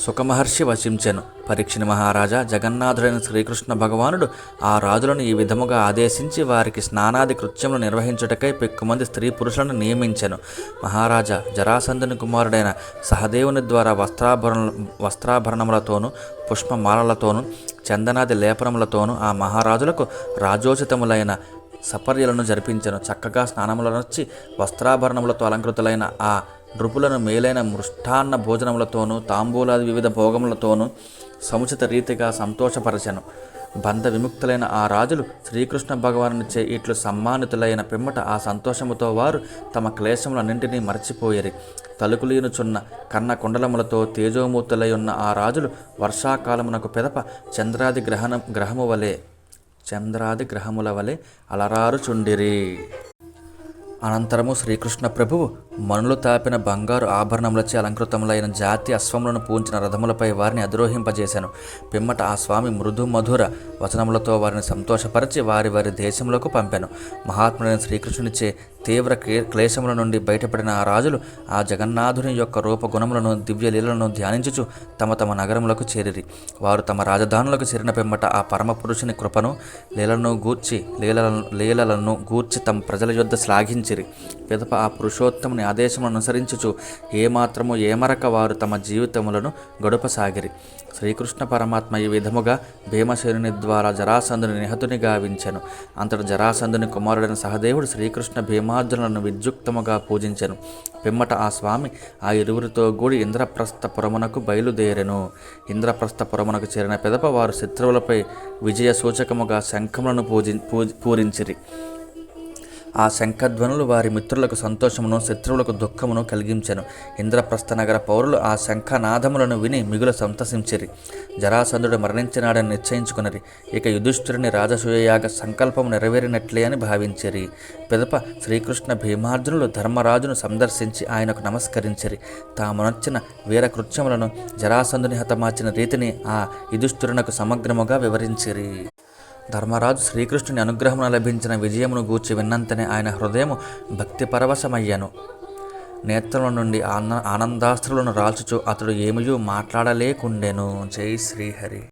సుఖమహర్షి వశించెను. పరీక్షణ మహారాజా జగన్నాథుడైన శ్రీకృష్ణ భగవానుడు ఆ రాజులను ఈ విధముగా ఆదేశించి వారికి స్నానాది కృత్యములు నిర్వహించుటకై పెక్కుమంది స్త్రీ పురుషులను నియమించెను. మహారాజా జరాసంధుని కుమారుడైన సహదేవుని ద్వారా వస్త్రాభరణ వస్త్రాభరణములతోనూ పుష్పమాలలతోనూ చందనాది లేపనములతోనూ ఆ మహారాజులకు రాజోచితములైన సపర్యలను జరిపించను. చక్కగా స్నానములనొచ్చి వస్త్రాభరణములతో అలంకృతులైన ఆ నృపులను మేలైన మృష్టాన్న భోజనములతోనూ తాంబూలాది వివిధ భోగములతోనూ సముచిత రీతిగా సంతోషపరచను. బంధ విముక్తులైన ఆ రాజులు శ్రీకృష్ణ భగవానునిచే ఇట్లు సమ్మానితులైన పిమ్మట ఆ సంతోషముతో వారు తమ క్లేశములన్నింటినీ మర్చిపోయేరి. తలుకులీనుచున్న కన్న కుండలములతో తేజోమూర్తులై ఉన్న ఆ రాజులు వర్షాకాలమునకు పెదప చంద్రాది గ్రహణం గ్రహము వలె చంద్రాది గ్రహముల వలె అలరారుచుండిరి. అనంతరము శ్రీకృష్ణ ప్రభువు మనులు తాపిన బంగారు ఆభరణములచే అలంకృతములైన జాతి అశ్వములను పూంచిన రథములపై వారిని అధిరోహింపజేశాను. పిమ్మట ఆ స్వామి మృదు మధుర వచనములతో వారిని సంతోషపరిచి వారి వారి దేశములకు పంపాను. మహాత్ముడైన శ్రీకృష్ణునిచే తీవ్ర క్లేశముల నుండి బయటపడిన ఆ రాజులు ఆ జగన్నాథుని యొక్క రూపగుణములను దివ్యలీలను ధ్యానించుచు తమ తమ నగరములకు చేరిరి. వారు తమ రాజధానులకు చేరిన పిమ్మట ఆ పరమ పురుషుని కృపను లీలను గూర్చి లీలలను లీలలను గూర్చి తమ ప్రజల యొద్ద శ్లాఘించిరి. పిదప ఆ పురుషోత్తముని ఆదేశములను అనుసరించుచు ఏమాత్రము ఏమరక వారు తమ జీవితములను గడుపసాగిరి. శ్రీకృష్ణ పరమాత్మ ఈ విధముగా భీమసేనుని ద్వారా జరాసంధుని నిహతుని గావించెను. అంతటి జరాసంధుని కుమారుడైన సహదేవుడు శ్రీకృష్ణ భీమార్జునులను విద్యుక్తముగా పూజించెను. పిమ్మట ఆ స్వామి ఆ ఇరువురితో కూడి ఇంద్రప్రస్థపురమునకు బయలుదేరెను. ఇంద్రప్రస్థపురమునకు చేరిన పెదప వారు శత్రువులపై విజయ సూచకముగా శంఖములను పూజి పూ పూరించిరి. ఆ శంఖధ్వనులు వారి మిత్రులకు సంతోషమును శత్రువులకు దుఃఖమును కలిగించెను. ఇంద్రప్రస్థ నగర పౌరులు ఆ శంఖనాదములను విని మిగులు సంతసించిరి. జరాసంధుడు మరణించినాడని నిశ్చయించుకున్నరి ఇక యుధిష్ఠిరుని రాజసూయయాగ సంకల్పం నెరవేరినట్లే అని భావించిరి. పిదప శ్రీకృష్ణ భీమార్జునులు ధర్మరాజును సందర్శించి ఆయనకు నమస్కరించిరి. తాము నచ్చిన వీరకృత్యములను జరాసంధుని హతమార్చిన రీతిని ఆ యుధిష్ఠురునకు సమగ్రముగా వివరించిరి. ధర్మరాజు శ్రీకృష్ణుని అనుగ్రహమున లభించిన విజయమును గూర్చి విన్నంతనే ఆయన హృదయం భక్తి పరవశమయ్యాను నేత్రముల నుండి ఆన ఆనందాస్త్రులను రాల్చుచు అతడు ఏమయూ మాట్లాడలేకుండెను. జై శ్రీహరి.